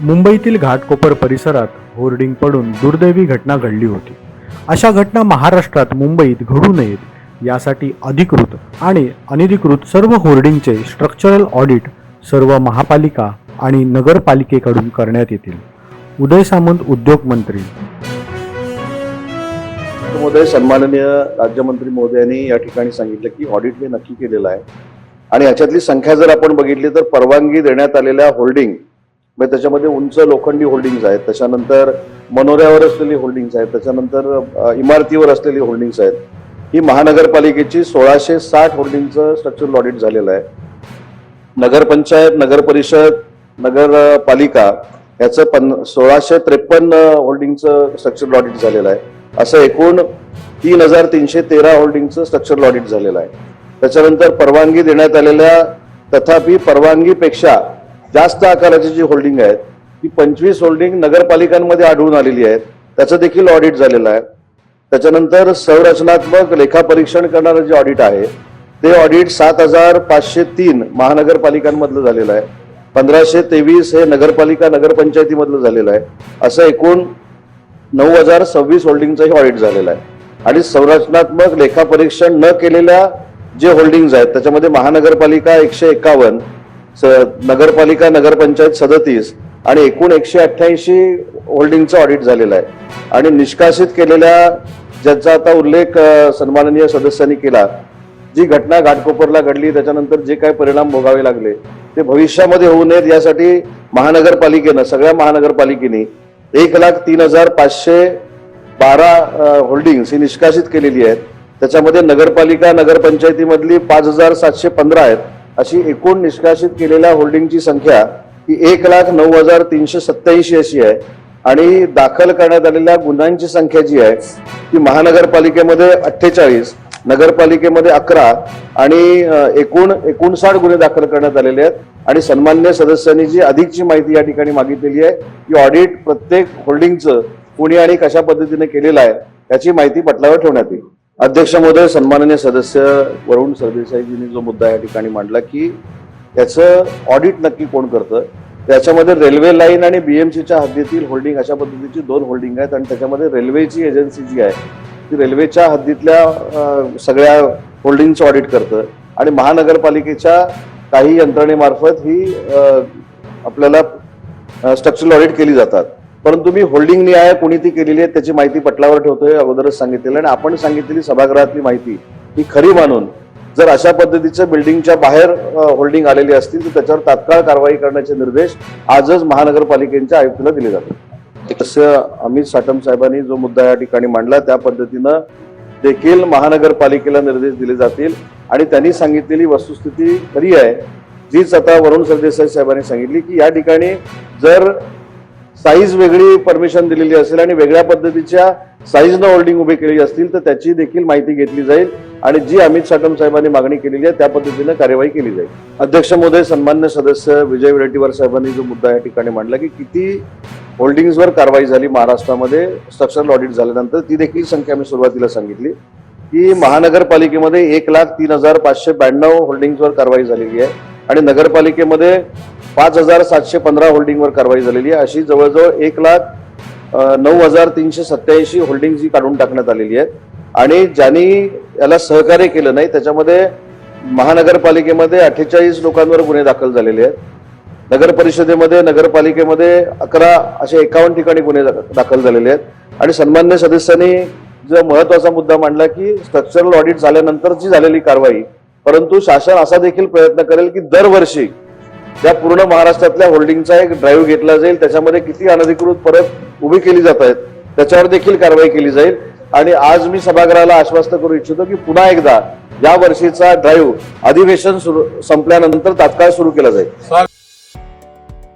मुंबईतील घाटकोपर परिसरात होर्डिंग पडून दुर्दैवी घटना घडली होती. अशा घटना महाराष्ट्रात मुंबईत घडू नयेत यासाठी अधिकृत आणि अनधिकृत सर्व होर्डिंगचे स्ट्रक्चरल ऑडिट सर्व महापालिका आणि नगरपालिकेकडून करण्यात येतील. उदय सामंत उद्योग मंत्री. महोदय सन्माननीय राज्यमंत्री महोदयांनी या ठिकाणी सांगितलं की ऑडिट हे नक्की केलेलं आहे. आणि याच्यातली संख्या जर आपण बघितली तर परवानगी देण्यात आलेल्या होल्डिंग म्हणजे त्याच्यामध्ये उंच लोखंडी होल्डिंग्स आहेत. त्याच्यानंतर मनोऱ्यावर असलेली होल्डिंग्स आहेत. त्याच्यानंतर इमारतीवर असलेली होल्डिंग्स आहेत. ही महानगरपालिकेची सोळाशे साठ होल्डिंगचं स्ट्रक्चरल ऑडिट झालेलं आहे. नगरपंचायत नगर परिषद नगरपालिका याचं पन सोळाशे त्रेपन्न होल्डिंगचं स्ट्रक्चरल ऑडिट झालेलं आहे. असं एकूण तीन हजार तीनशे तेरा होल्डिंगचं स्ट्रक्चरल ऑडिट झालेलं आहे. त्याच्यानंतर परवानगी देण्यात आलेल्या तथापि परवानगीपेक्षा जास्त आकाराची जी होल्डिंग आहेत ती पंचवीस होल्डिंग नगरपालिकांमध्ये आढळून आलेली आहेत. त्याचं देखील ऑडिट झालेलं आहे. त्याच्यानंतर संरचनात्मक लेखापरीक्षण करणारं जे ऑडिट आहे ते ऑडिट सात हजार पाचशे तीन महानगरपालिकांमधलं झालेलं आहे. पंधराशे तेवीस हे नगरपालिका नगरपंचायतीमधलं झालेलं आहे. असं एकूण नऊ हजार सव्वीस होल्डिंगचंही ऑडिट झालेलं आहे. आणि संरचनात्मक लेखापरीक्षण न केलेल्या जे होल्डिंग्ज आहेत त्याच्यामध्ये महानगरपालिका एकशे एकावन्न नगरपालिका नगरपंचायत सदतीस आणि एकूण एकशे अठ्ठ्याऐंशी होल्डिंगचं ऑडिट झालेलं आहे. आणि निष्कासित केलेल्या ज्याचा आता उल्लेख सन्माननीय सदस्यांनी केला जी घटना घाटकोपरला घडली त्याच्यानंतर जे काही परिणाम भोगावे लागले ते भविष्यामध्ये होऊ नयेत यासाठी महानगरपालिकेनं सगळ्या महानगरपालिकेने एक लाख तीन हजार पाचशे बारा होल्डिंग्स ही निष्कासित केलेली आहेत. त्याच्यामध्ये नगरपालिका नगरपंचायतीमधली पाच हजार सातशे पंधरा आहेत. अशी एकूण निष्कासित केलेल्या होल्डिंगची संख्या ही एक लाख नऊ हजार तीनशे सत्याऐंशी अशी आहे. आणि दाखल करण्यात आलेल्या गुन्ह्यांची संख्या जी आहे ती महानगरपालिकेमध्ये अठ्ठेचाळीस नगरपालिकेमध्ये अकरा आणि एकूण एकोणसाठ गुन्हे दाखल करण्यात आलेले आहेत. आणि सन्मान्य सदस्यांनी जी अधिकची माहिती या ठिकाणी मागितलेली आहे की ऑडिट प्रत्येक होल्डिंगचं कोणी आणि कशा पद्धतीने केलेलं आहे याची माहिती पटलावर ठेवण्यात येईल. अध्यक्ष महोदय सन्माननीय सदस्य वरुण सरदेसाईजींनी जो मुद्दा या ठिकाणी मांडला की त्याचं ऑडिट नक्की कोण करतं? त्याच्यामध्ये रेल्वे लाईन आणि बीएमसीच्या हद्दीतील होल्डिंग अशा पद्धतीची दोन होल्डिंग आहेत आणि त्याच्यामध्ये रेल्वेची एजन्सी जी आहे ती रेल्वेच्या हद्दीतल्या सगळ्या होल्डिंगचं ऑडिट करतं. आणि महानगरपालिकेच्या काही यंत्रणेमार्फत ही आपल्याला स्ट्रक्चरल ऑडिट केली जातात. परंतु मी होल्डिंग न्याय कोणी ती केलेली आहे त्याची माहिती पटलावर ठेवतोय अगोदरच सांगितलेलं आणि आपण सांगितलेली सभागृहातली माहिती ही खरी मानून जर अशा पद्धतीचं बिल्डिंगच्या बाहेर होल्डिंग आलेली असतील तर त्याच्यावर तात्काळ कारवाई करण्याचे निर्देश आजच महानगरपालिकेच्या आयुक्ताला दिले जातात. तसं अमित साटम साहेबांनी जो मुद्दा या ठिकाणी मांडला त्या पद्धतीनं देखील महानगरपालिकेला निर्देश दिले जातील. आणि त्यांनी सांगितलेली वस्तुस्थिती खरी आहे. जीच आता वरुण सरदेसाई साहेबांनी सांगितली की या ठिकाणी जर साईज वेगळी परमिशन दिलेली असेल आणि वेगळ्या पद्धतीच्या साईजनं होल्डिंग उभी केलेली असतील तर त्याची देखील माहिती घेतली जाईल आणि जी अमित साटम साहेबांनी मागणी केलेली आहे त्या पद्धतीनं कार्यवाही केली जाईल. अध्यक्ष मोदय सन्मान्य सदस्य विजय विडेट्टीवार साहेबांनी जो मुद्दा या ठिकाणी मांडला की किती होल्डिंग्सवर कारवाई झाली महाराष्ट्रामध्ये स्ट्रक्चरल ऑडिट झाल्यानंतर ती देखील संख्या मी सुरुवातीला सांगितली की महानगरपालिकेमध्ये एक लाख तीन हजार पाचशे ब्याण्णव होल्डिंग्सवर कारवाई झालेली आहे आणि नगरपालिकेमध्ये पाच हजार सातशे पंधरा होल्डिंगवर कारवाई झालेली आहे. अशी जवळजवळ एक लाख नऊ हजार तीनशे सत्याऐंशी होल्डिंग जी काढून टाकण्यात आलेली आहेत. आणि ज्यांनी याला सहकार्य केलं नाही त्याच्यामध्ये महानगरपालिकेमध्ये अठ्ठेचाळीस लोकांवर गुन्हे दाखल झालेले आहेत. नगर परिषदेमध्ये नगरपालिकेमध्ये अकरा असे एकावन्न ठिकाणी गुन्हे दा- दाखल झालेले आहेत. आणि सन्मान्य सदस्यांनी जो महत्त्वाचा मुद्दा मांडला की स्ट्रक्चरल ऑडिट झाल्यानंतरची झालेली कारवाई परंतु शासन असा देखील प्रयत्न करेल की दरवर्षी या पूर्ण महाराष्ट्रातल्या होल्डिंगचा एक ड्राईव्ह घेतला जाईल त्याच्यामध्ये किती अनधिकृत परत उभी केली जात आहेत त्याच्यावर देखील कारवाई केली जाईल. आणि आज मी सभागृहाला आश्वस्त करू इच्छितो की पुन्हा एकदा या वर्षीचा ड्राईव्ह अधिवेशन संपल्यानंतर तात्काळ सुरू केला जाईल.